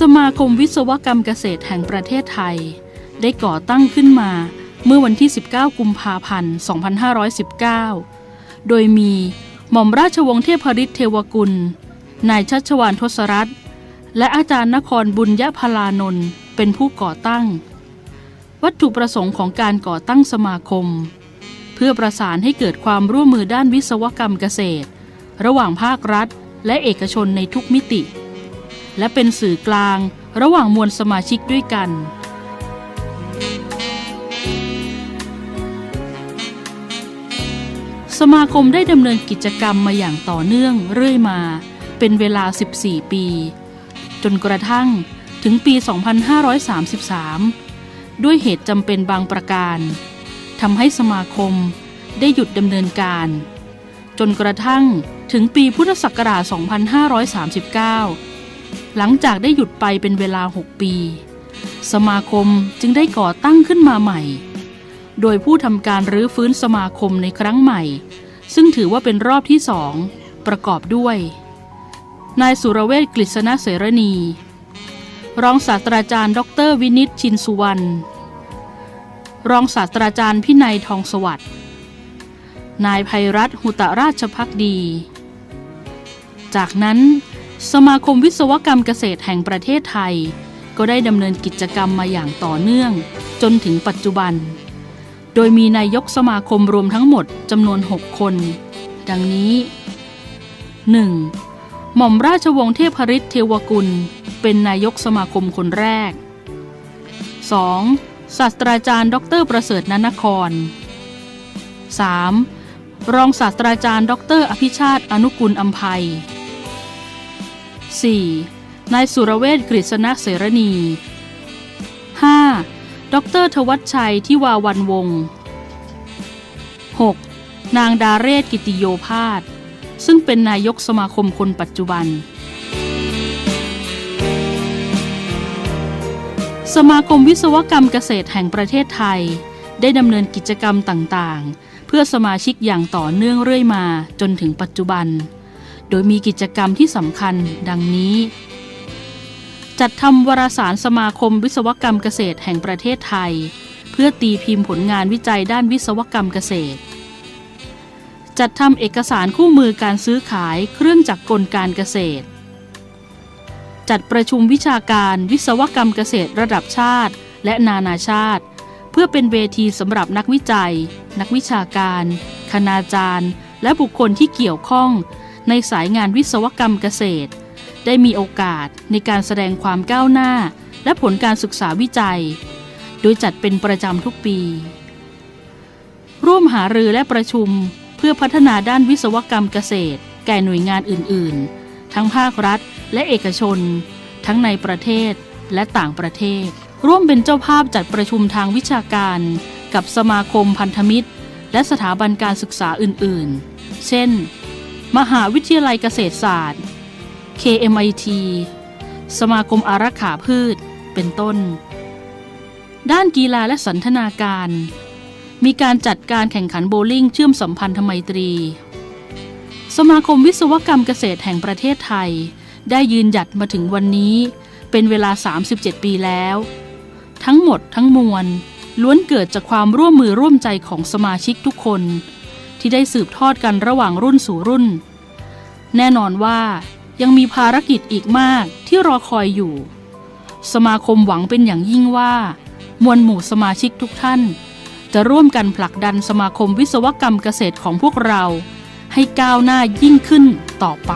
สมาคมวิศวกรรมเกษตรแห่งประเทศไทย ได้ก่อตั้งขึ้นมาเมื่อวันที่ 19 กุมภาพันธ์ 2519 โดยมีหม่อมราชวงศ์เทพฤทธิ์เทวกุล นายชัชวานทศรัตน์และอาจารย์นครบุญยพลานนท์เป็นผู้ก่อตั้ง วัตถุประสงค์ของการก่อตั้งสมาคม เพื่อประสานให้เกิดความร่วมมือด้านวิศวกรรมเกษตร ระหว่างภาครัฐ และเอกชนในทุกมิติ และเป็นสื่อกลางระหว่างมวลสมาชิกด้วยกัน สมาคมได้ดำเนินกิจกรรมมาอย่างต่อเนื่องเรื่อยมา เป็นเวลา 14 ปี จนกระทั่งถึงปี 2533 ด้วยเหตุจำเป็นบางประการทำให้สมาคมได้หยุดดำเนินการ จนกระทั่งถึงปีพุทธศักราช 2539 หลังจากได้หยุดไปเป็นเวลา 6 ปี สมาคมจึงได้ก่อตั้งขึ้นมาใหม่ โดยผู้ทำการรื้อฟื้นสมาคมในครั้งใหม่ ซึ่งถือว่าเป็นรอบที่สองประกอบด้วย นายสุรเวชกฤษณะเสรณี รองศาสตราจารย์ ดรวินิตชินสุวรรณรองศาสตราจารย์พินัยทองสวัสด์นายภัยรัฐหุตราชพักดี จากนั้น สมาคมวิศวกรรมเกษตรแห่งประเทศไทย ก็ได้ดำเนินกิจกรรมมาอย่างต่อเนื่อง จนถึงปัจจุบัน โดยมีนายกสมาคมรวมทั้งหมดจำนวน 6 คน ดังนี้ 1. หม่อมราชวงศ์เทพฤทธิ์เทวกุล เป็นนายกสมาคมคนแรก 2. ศาสตราจารย์ ดร ประเสริฐนนคร 3. รองศาสตราจารย์ ดร อภิชาติอนุกุลอัมภัย 4. นายสุรเวชกฤษณะเสรณี 5. ดรทวัชชัยทิวาวันวงศ์ 6. นางดาเรศกิติโยภาสซึ่งเป็นนายกสมาคมคนปัจจุบัน สมาคมวิศวกรรมเกษตรแห่งประเทศไทย ได้ดำเนินกิจกรรมต่างๆ เพื่อสมาชิกอย่างต่อเนื่องเรื่อยมาจนถึงปัจจุบัน โดยมีกิจกรรมที่สำคัญดังนี้ จัดทำวารสารสมาคมวิศวกรรมเกษตรแห่งประเทศไทย เพื่อตีพิมพ์ผลงานวิจัยด้านวิศวกรรมเกษตร จัดทำเอกสารคู่มือการซื้อขายเครื่องจักรกลการเกษตร จัดประชุมวิชาการวิศวกรรมเกษตรระดับชาติ และนานาชาติ เพื่อเป็นเวทีสำหรับนักวิจัย นักวิชาการ คณาจารย์ และบุคคลที่เกี่ยวข้อง ในสายงานวิศวกรรมเกษตร ได้มีโอกาสในการแสดงความก้าวหน้า และผลการศึกษาวิจัย โดยจัดเป็นประจำทุกปี ร่วมหารือและประชุมเพื่อพัฒนาด้านวิศวกรรมเกษตร แก่หน่วยงานอื่น ๆ ทั้งภาครัฐและเอกชน ทั้งในประเทศและต่างประเทศ ร่วมเป็นเจ้าภาพจัดประชุมทางวิชาการ กับสมาคมพันธมิตร และสถาบันการศึกษาอื่น ๆ เช่น มหาวิทยาลัยเกษตรศาสตร์ KMIT สมาคมอารักขาพืช เป็นต้น ด้านกีฬาและสันทนาการ มีการจัดการแข่งขันโบว์ลิ่งเชื่อมสัมพันธไมตรี สมาคมวิศวกรรมเกษตรแห่งประเทศไทย ได้ยืนหยัดมาถึงวันนี้ เป็นเวลา 37 ปีแล้ว ทั้งหมดทั้งมวลล้วนเกิดจากความร่วมมือร่วมใจของสมาชิกทุกคน ที่ได้สืบทอดกันระหว่างรุ่นสู่รุ่น แน่นอนว่ายังมีภารกิจอีกมากที่รอคอยอยู่ สมาคมหวังเป็นอย่างยิ่งว่า มวลหมู่สมาชิกทุกท่าน จะร่วมกันผลักดันสมาคมวิศวกรรมเกษตรของพวกเรา ให้ก้าวหน้ายิ่งขึ้นต่อไป